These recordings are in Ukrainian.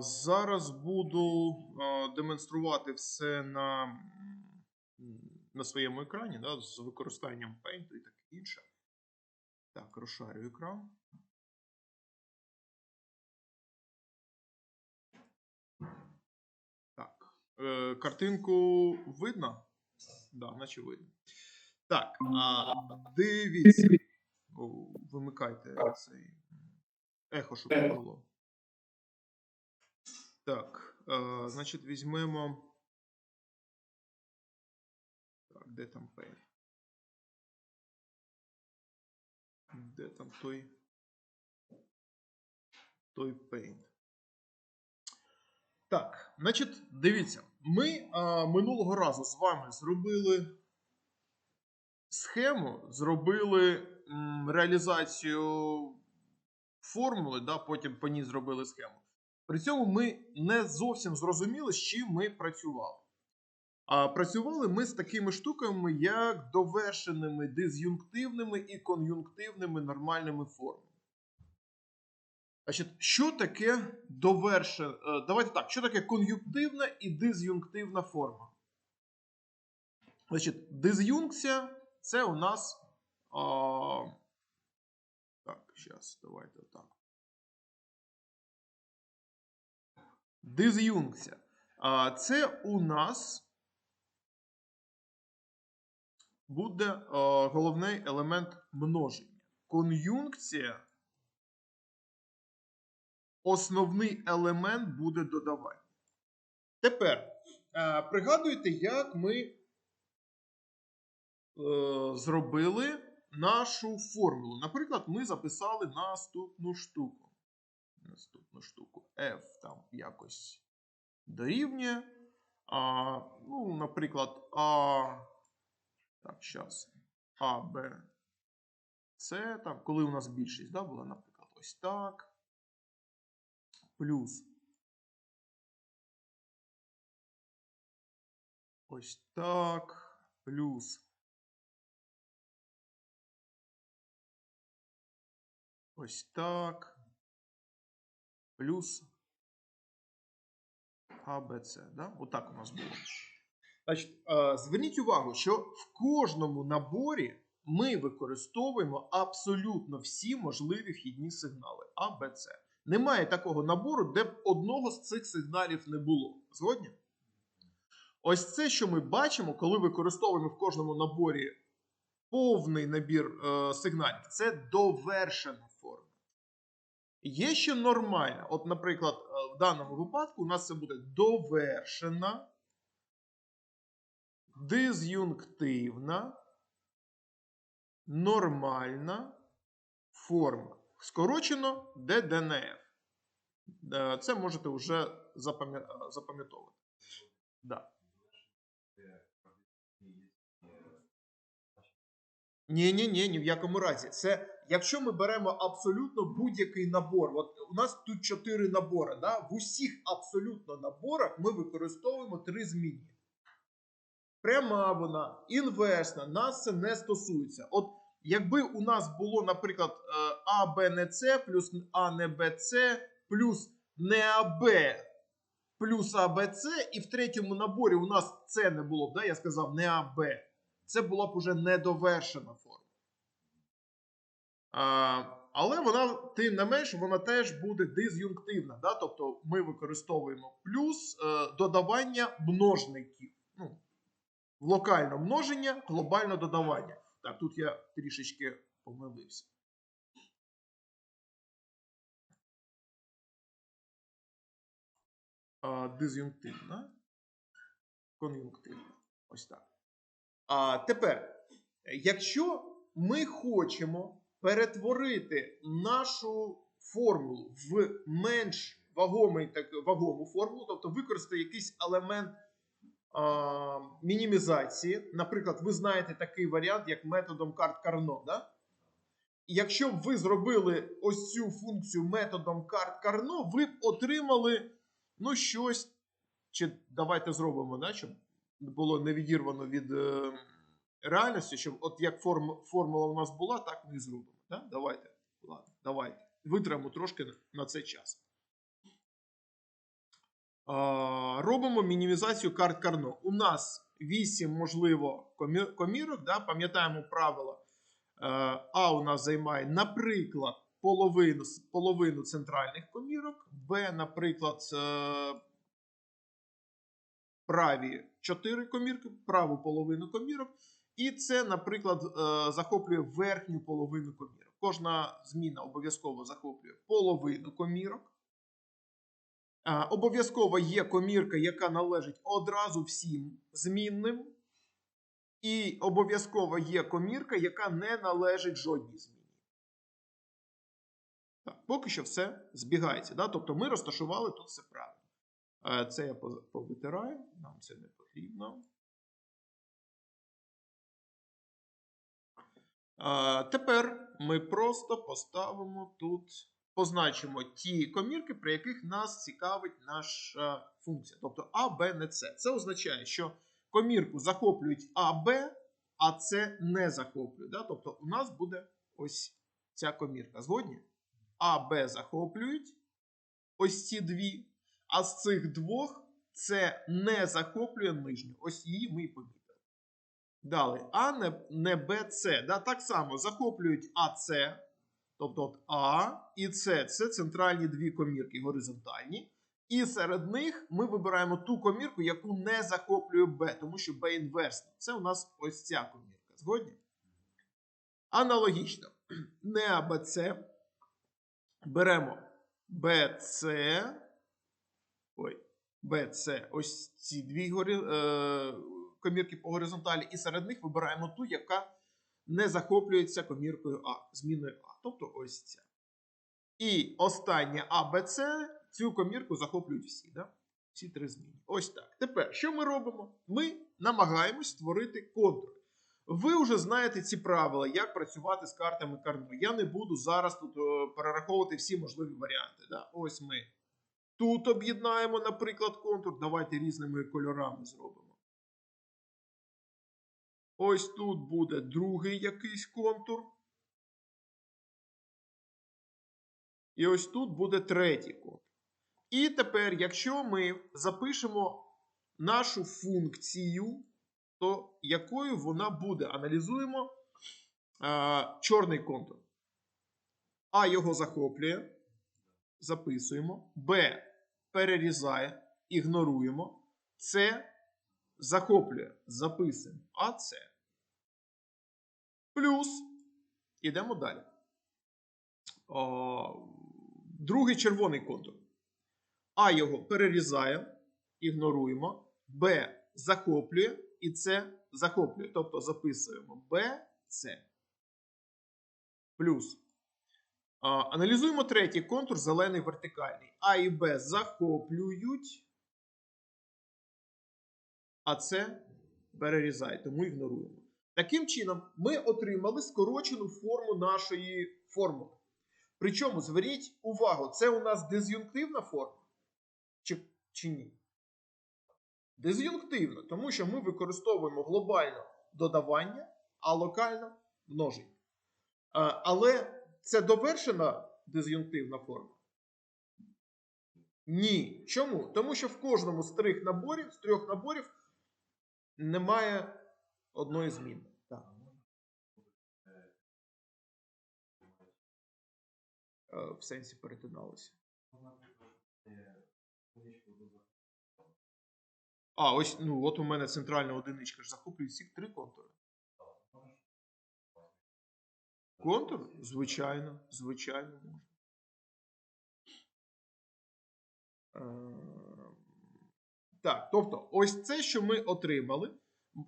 Зараз буду демонструвати все на, на своєму екрані да, з використанням Paint і таке інше. Так, розшарю екран. Так. Е, картинку видно? Да, наче видно. Так, а, дивіться. О, Вимикайте цей ехо, щоб не було. Так, е, значить, візьмемо. Так, де там Paint? Де там той? Той Paint. Так, значить, дивіться, ми а, минулого разу з вами зробили схему, зробили м, реалізацію формули, да, потім по ній зробили схему. При цьому ми не зовсім зрозуміли, з чим ми працювали. А працювали ми з такими штуками, як довершеними диз'юнктивними і кон'юнктивними нормальними формами. Значить, що таке довершен... е, Давайте так, що таке кон'юнктивна і диз'юнктивна форма? Значить, диз'юнкція це у нас. А... Так, зараз, давайте так. Диз'юнкція. А це у нас буде головний елемент множення. Кон'юнкція. Основний елемент буде додавання. Тепер пригадуйте, як ми е, зробили нашу формулу. Наприклад, ми записали наступну штуку. Наступну штуку. F там якось дорівнює. А, ну, наприклад, А. Так, зараз. А, Б. С. Там, коли у нас більшість да, була, наприклад, ось так. Плюс. Ось так. Плюс. Ось так. Плюс А, Б, Да? Отак у нас було. Значить, е, зверніть увагу, що в кожному наборі ми використовуємо абсолютно всі можливі вхідні сигнали А, Б, С. Немає такого набору, де б одного з цих сигналів не було. Згодні? Ось це, що ми бачимо, коли використовуємо в кожному наборі повний набір е, сигналів, це довершена. Є ще нормальна. От, наприклад, е, в даному випадку у нас це буде довершена, диз'юнктивна, нормальна форма. Скорочено ДДНФ. Е, Це можете вже е, запам'ятовувати. Да. Ні, ні, ні, ні в якому разі. Це якщо ми беремо абсолютно будь-який набор. От у нас тут чотири набори. Да? В усіх абсолютно наборах ми використовуємо три змінні. Пряма вона, інверсна, нас це не стосується. От якби у нас було, наприклад, е, А, Б, не С, плюс А, не Б, С, плюс не АБ, плюс А, Б, С, і в третьому наборі у нас С не було б, да? я сказав не АБ. Це була б уже недовершена форма. Але вона, тим не менш, вона теж буде диз'юнктивна. Да? Тобто ми використовуємо плюс е, додавання множників. Ну, локальне множення, глобальне додавання. Так, тут я трішечки помилився. Диз'юнктивна. Кон'юнктивна. Ось так. А тепер, якщо ми хочемо перетворити нашу формулу в менш вагомий, так, вагому формулу, тобто використати якийсь елемент а, мінімізації, наприклад, ви знаєте такий варіант, як методом карт Карно. Да? Якщо б ви зробили ось цю функцію методом карт Карно, ви б отримали ну, щось. Чи давайте зробимо, да, щоб було не відірвано від е, реальності, щоб от як форм, формула у нас була, так ми і зробимо. Да? Давайте. Ладно, давайте. Витримаємо трошки на, на цей час. А, робимо мінімізацію карт Карно. У нас 8, можливо, комірок. Да? Пам'ятаємо правила. Е, А у нас займає, наприклад, половину, половину центральних комірок, Б, наприклад, е, праві 4 комірки, праву половину комірок. І це, наприклад, е, захоплює верхню половину комірок. Кожна зміна обов'язково захоплює половину комірок. Е, Обов'язково є комірка, яка належить одразу всім змінним. І обов'язково є комірка, яка не належить жодній зміні. Так, поки що все збігається. Да? Тобто ми розташували тут все правильно. Е, Це я повитираю, нам це не потрібно. Тепер ми просто поставимо тут, позначимо ті комірки, при яких нас цікавить наша функція. Тобто А, Б, не С. Це означає, що комірку захоплюють А, Б, а С не захоплює. Да? Тобто у нас буде ось ця комірка. Згодні? А, Б захоплюють ось ці дві, а з цих двох це не захоплює нижню. Ось її ми і помітили. Далі, А не, Б, С. Да? Так само захоплюють АС, тобто от А і С. Це центральні дві комірки горизонтальні. І серед них ми вибираємо ту комірку, яку не захоплює Б, тому що Б інверсна. Це у нас ось ця комірка. Згодні? Аналогічно. Не АБЦ. Беремо БЦ. Ой, БЦ. Ось ці дві горі, е, комірки по горизонталі, і серед них вибираємо ту, яка не захоплюється коміркою А, зміною А. Тобто ось ця. І остання АБЦ цю комірку захоплюють всі. Да? Всі три зміни. Ось так. Тепер, що ми робимо? Ми намагаємось створити контур. Ви вже знаєте ці правила, як працювати з картами Карно. Я не буду зараз тут е, перераховувати всі можливі варіанти. Да? Ось ми тут об'єднаємо, наприклад, контур. Давайте різними кольорами зробимо. Ось тут буде другий якийсь контур. І ось тут буде третій контур. І тепер, якщо ми запишемо нашу функцію, то якою вона буде? Аналізуємо е, чорний контур. А його захоплює. Записуємо. Б перерізає, ігноруємо. С захоплює. Записуємо. А С. Плюс. Ідемо далі. О, другий червоний контур. А його перерізає, ігноруємо. Б захоплює і С захоплює. Тобто записуємо Б, С. Плюс. Аналізуємо третій контур, зелений вертикальний. А і Б захоплюють, а С перерізає, тому ігноруємо. Таким чином, ми отримали скорочену форму нашої формули. Причому, зверніть увагу, це у нас диз'юнктивна форма чи, чи ні? Диз'юнктивна, тому що ми використовуємо глобально додавання, а локально множення. Але це довершена диз'юнктивна форма? Ні. Чому? Тому що в кожному з трьох наборів, з трьох наборів немає одної зміни. Так. Е, В сенсі перетиналися. А, ось, ну, от у мене центральна одиничка ж захоплює всіх три контури. Контур? Звичайно, звичайно можна. Так, тобто, ось це, що ми отримали,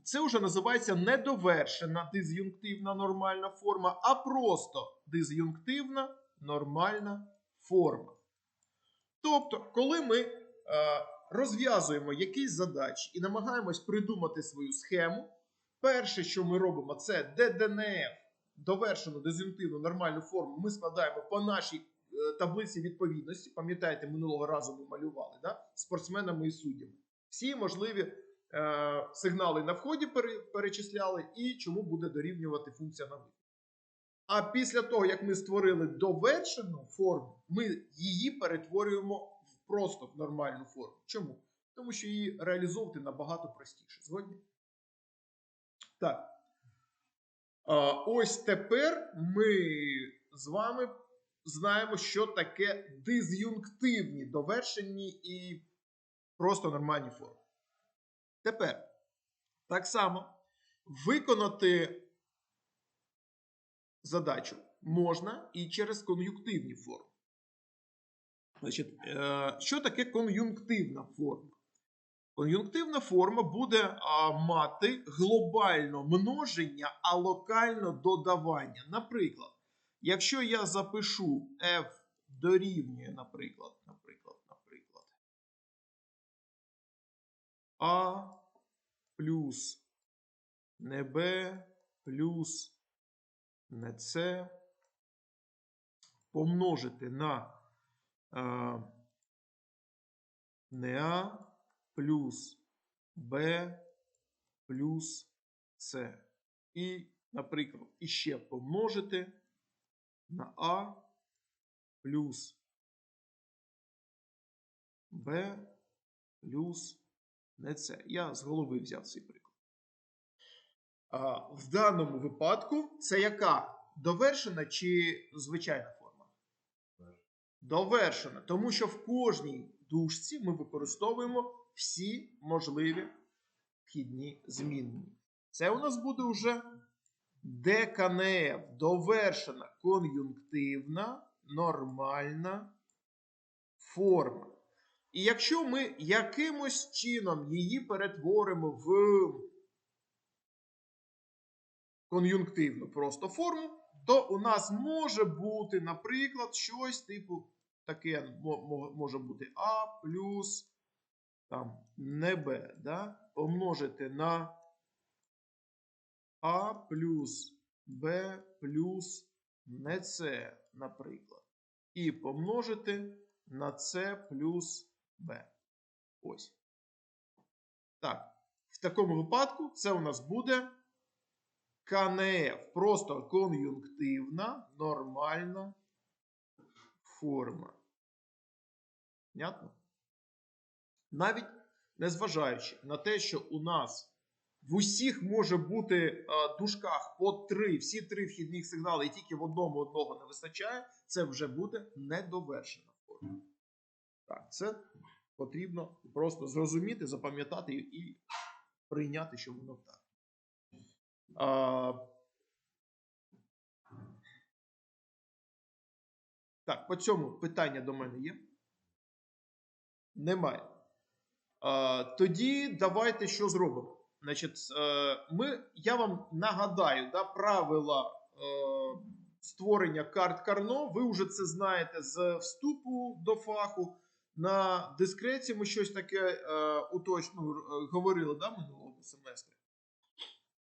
це вже називається недовершена диз'юнктивна нормальна форма, а просто диз'юнктивна нормальна форма. Тобто, коли ми е, розв'язуємо якісь задачі і намагаємось придумати свою схему, перше, що ми робимо, це ДДНФ, довершену диз'юнктивну нормальну форму, ми складаємо по нашій е, таблиці відповідності. Пам'ятаєте, минулого разу ми малювали да? спортсменами і суддями. Всі можливі е, сигнали на вході перечисляли і чому буде дорівнювати функція на виході. А після того, як ми створили довершену форму, ми її перетворюємо в просто в нормальну форму. Чому? Тому що її реалізовувати набагато простіше. Згодні? Так. А, ось тепер ми з вами знаємо, що таке диз'юнктивні довершені і просто нормальні форми. Тепер так само виконати задачу можна і через кон'юнктивні форми. Значить, е, що таке кон'юнктивна форма? Кон'юнктивна форма буде мати глобально множення, а локально додавання. Наприклад, якщо я запишу f дорівнює, наприклад, наприклад, a плюс не b плюс не c помножити на а, не а плюс b плюс c. І, наприклад, іще помножити на а плюс b плюс не c. Я з голови взяв цей приклад. А, в даному випадку це яка? Довершена чи звичайна форма? Довершена. Тому що в кожній дужці ми використовуємо всі можливі вхідні змінні. Це у нас буде вже ДКНФ, довершена кон'юнктивна нормальна форма. І якщо ми якимось чином її перетворимо в кон'юнктивну просто форму, то у нас може бути, наприклад, щось типу таке може бути А плюс там не Б, да? помножити на А плюс Б плюс не С, наприклад. І помножити на С плюс Б. Ось. Так. В такому випадку це у нас буде КНФ. Просто кон'юнктивна нормальна форма. Понятно? Навіть незважаючи на те, що у нас в усіх може бути в дужках по три, всі три вхідних сигнали, і тільки в одному одного не вистачає, це вже буде недовершена форма. Так, це потрібно просто зрозуміти, запам'ятати і прийняти, що воно так. А, Так, по цьому питання до мене є? Немає. А, Тоді давайте що зробимо. Значить, е, ми, я вам нагадаю да, правила е, створення карт Карно. Ви вже це знаєте з вступу до фаху. На дискреції ми щось таке е, уточно е, говорили да, минулого семестрі.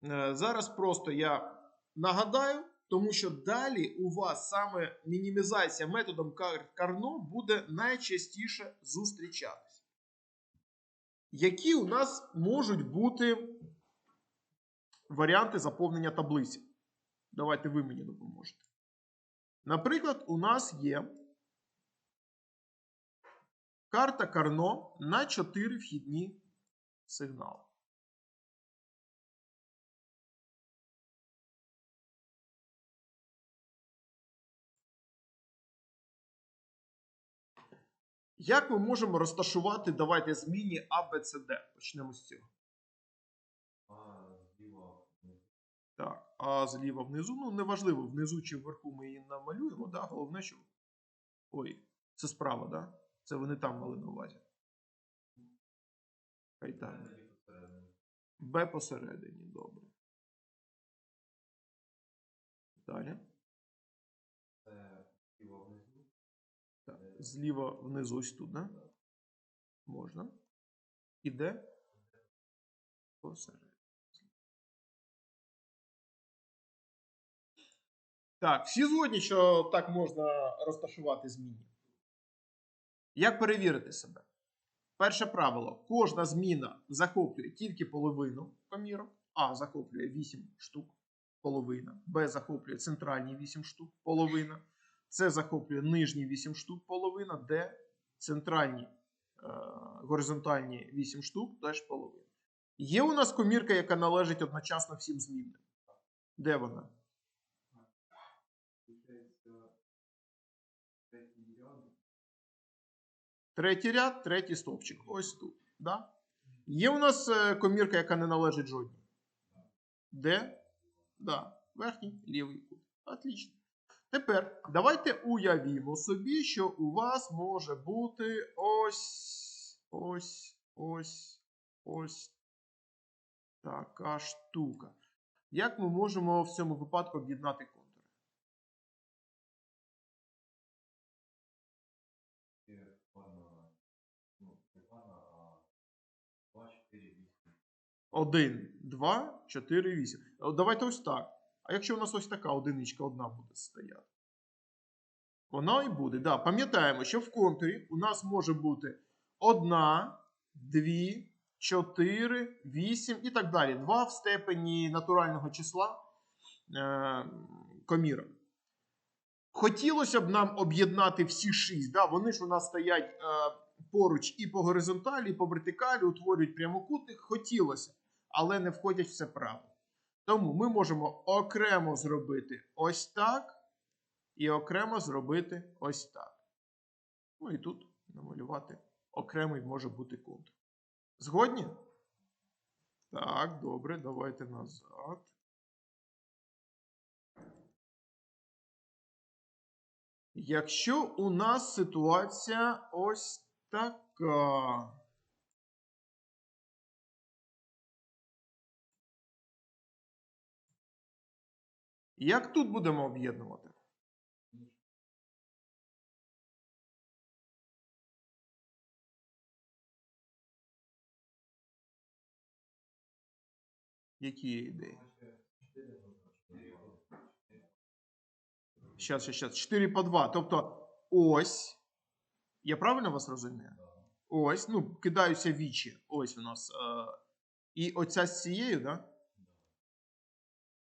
Е, зараз просто я нагадаю, тому що далі у вас саме мінімізація методом Карно буде найчастіше зустрічатись. Які у нас можуть бути варіанти заповнення таблиці? Давайте ви мені допоможете. Наприклад, у нас є карта Карно на 4 вхідні сигнали. Як ми можемо розташувати, давайте зміні А, Б, С, Д. Почнемо з цього. А зліва внизу. Так, А зліва внизу. Ну, неважливо, внизу чи вверху ми її намалюємо. Да? Головне, що. Ой, це справа, да? Це вони там мали на увазі. Хай так. Б посередині, добре. Далі. Так. Зліва внизу ось тут, да? Можна. Іде посередині. Так, всі згодні, що так можна розташувати зміни. Як перевірити себе? Перше правило: кожна зміна захоплює тільки половину помірок. А захоплює 8 штук, половина. Б захоплює центральні 8 штук, половина. С захоплює нижні 8 штук, половина, Д центральні е, горизонтальні 8 штук, теж половина. Є у нас комірка, яка належить одночасно всім змінним. Де вона? Третій ряд, третій стовпчик. Ось тут. Да? Є у нас е, комірка, яка не належить жодній. Де? Да. Верхній лівий кут. Отлично. Тепер давайте уявімо собі, що у вас може бути ось, ось, ось, ось така штука. Як ми можемо в цьому випадку об'єднати контури? Є пана, ну, не пана, а 2, 4, 8. 1, 2, 4, 8. Давайте ось так. А якщо у нас ось така одиничка одна буде стояти? Вона і буде. Да. Пам'ятаємо, що в контурі у нас може бути 1, 2, 4, 8 і так далі. 2 в степені натурального числа е, комірок. Хотілося б нам об'єднати всі 6. Да? Вони ж у нас стоять е, поруч і по горизонталі, і по вертикалі, утворюють прямокутник. Хотілося але не входять в це правило. Тому ми можемо окремо зробити ось так, і окремо зробити ось так. Ну і тут намалювати окремий може бути контур. Згодні? Так, добре, давайте назад. Якщо у нас ситуація ось така. Як тут будемо об'єднувати? Які є ідеї? Щас, щас, щас. 4 по 2. Тобто ось. Я правильно вас розумію? Ось, ну, кидаються вічі. Ось у нас. Е, і оця з цією, да?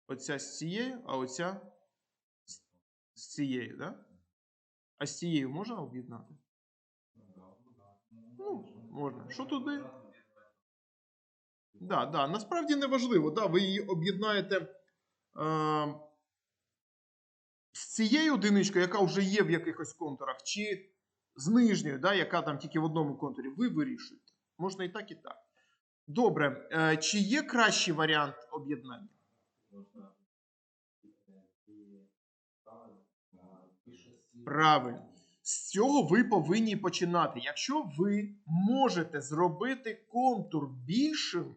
Оця з цією, а оця з- цією, да? А з цією можна об'єднати? Ну, можна. Що туди? Да, да. Насправді не важливо. Да, ви її об'єднаєте е, з цією одиничкою, яка вже є в якихось контурах, чи з нижньою, да, яка там тільки в одному контурі. Ви вирішуєте. Можна і так, і так. Добре. Е, чи є кращий варіант об'єднання? Правильно. З цього ви повинні починати. Якщо ви можете зробити контур більшим,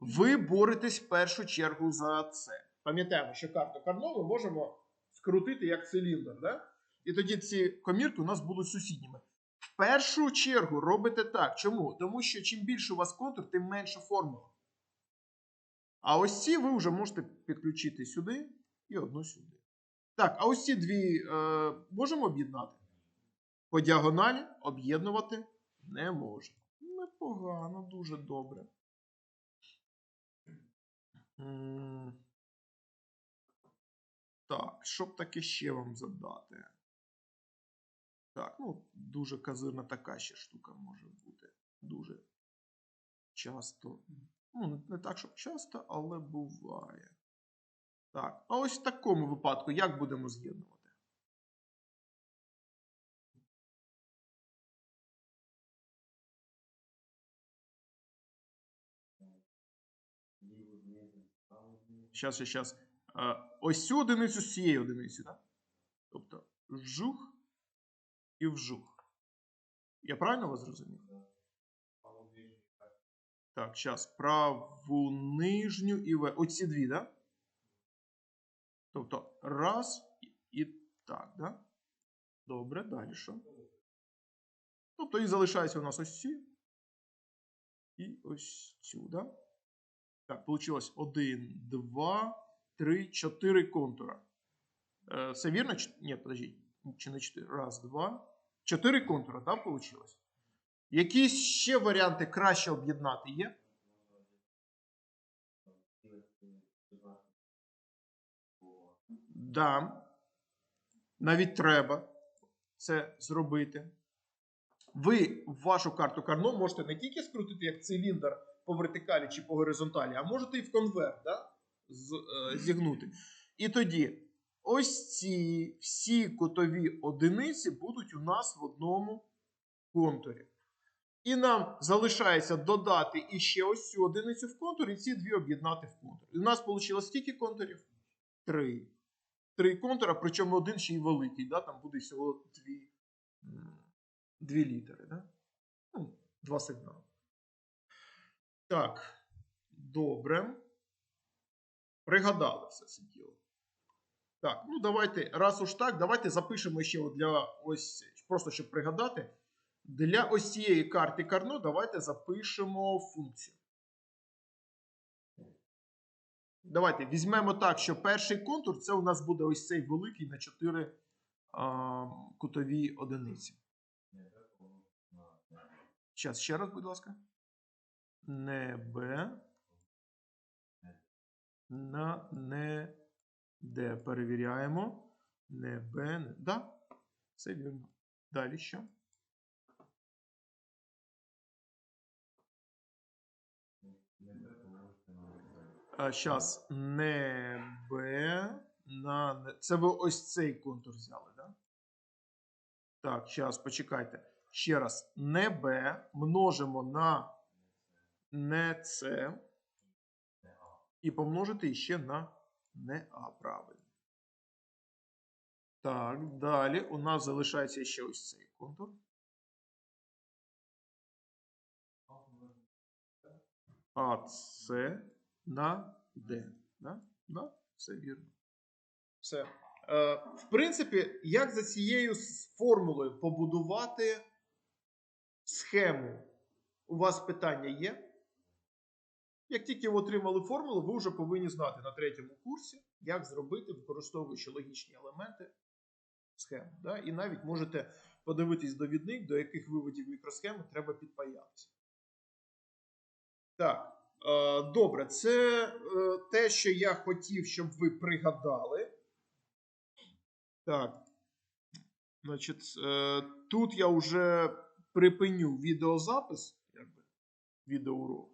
ви боретесь в першу чергу за це. Пам'ятаємо, що карту Карно ми можемо скрутити як циліндр, да? І тоді ці комірки у нас будуть сусідніми. В першу чергу робите так. Чому? Тому що чим більше у вас контур, тим менша формула. А ось ці ви вже можете підключити сюди і одну сюди. Так, а ось ці дві е, можемо об'єднати? По діагоналі об'єднувати не можна. Непогано, дуже добре. Так, що б таке ще вам задати? Так, ну, дуже казирна така ще штука може бути. Дуже часто. Ну, не- так, щоб часто, але буває. Так, а ось в такому випадку як будемо з'єднувати? Щас, щас, щас. Е, ось цю одиницю з цією одиницею, так? Тобто вжух і вжух. Я правильно вас зрозумів? Так. Зараз праву нижню і в. Оці дві, так? Да? Тобто раз і, так, да? Добре, далі що? Тобто і залишається у нас ось ці. І ось цю, да? Так, получилось 1, 2, 3, 4 контура. Е, все вірно? Ні, подождіть. Чи не 4? Раз, два. 4 контура, так, получилось? Якісь ще варіанти краще об'єднати є? Да. Навіть треба це зробити. ви вашу карту Карно можете не тільки скрутити як циліндр по вертикалі чи по горизонталі, а можете і в конверт да? з, е, зігнути. І тоді ось ці всі кутові одиниці будуть у нас в одному контурі. І нам залишається додати іще ось цю одиницю в контур і ці дві об'єднати в контур. І у нас вийшло скільки контурів? Три. Три контура, причому один ще й великий. Да? Там буде всього дві, дві літери. Да? Ну, два сигнали. Так. Добре. Пригадали все це діло. Так, ну давайте, раз уж так, давайте запишемо ще для ось, просто щоб пригадати. Для ось цієї карти Карно давайте запишемо функцію. Давайте візьмемо так, що перший контур це у нас буде ось цей великий на 4 а, кутові одиниці. Зараз ще раз, будь ласка. Не Б. На не Д. Перевіряємо. Не Б. Не... Да, все вірно. Далі що? А, Щас. Не Б. На. Це ви ось цей контур взяли, да? Так, зараз, почекайте. Ще раз. Не Б множимо на не С і помножити ще на не А, правильно. Так, далі у нас залишається ще ось цей контур. А С на Д. Да? Да? Все вірно. Все. Е, в принципі, як за цією формулою побудувати схему? У вас питання є? Як тільки ви отримали формулу, ви вже повинні знати на третьому курсі, як зробити, використовуючи логічні елементи, схему. Да? І навіть можете подивитись довідник, до яких виводів мікросхеми треба підпаятися. Так, е, добре, це е, те, що я хотів, щоб ви пригадали. Так. Значить, е, тут я вже припиню відеозапис, якби, відеоурок.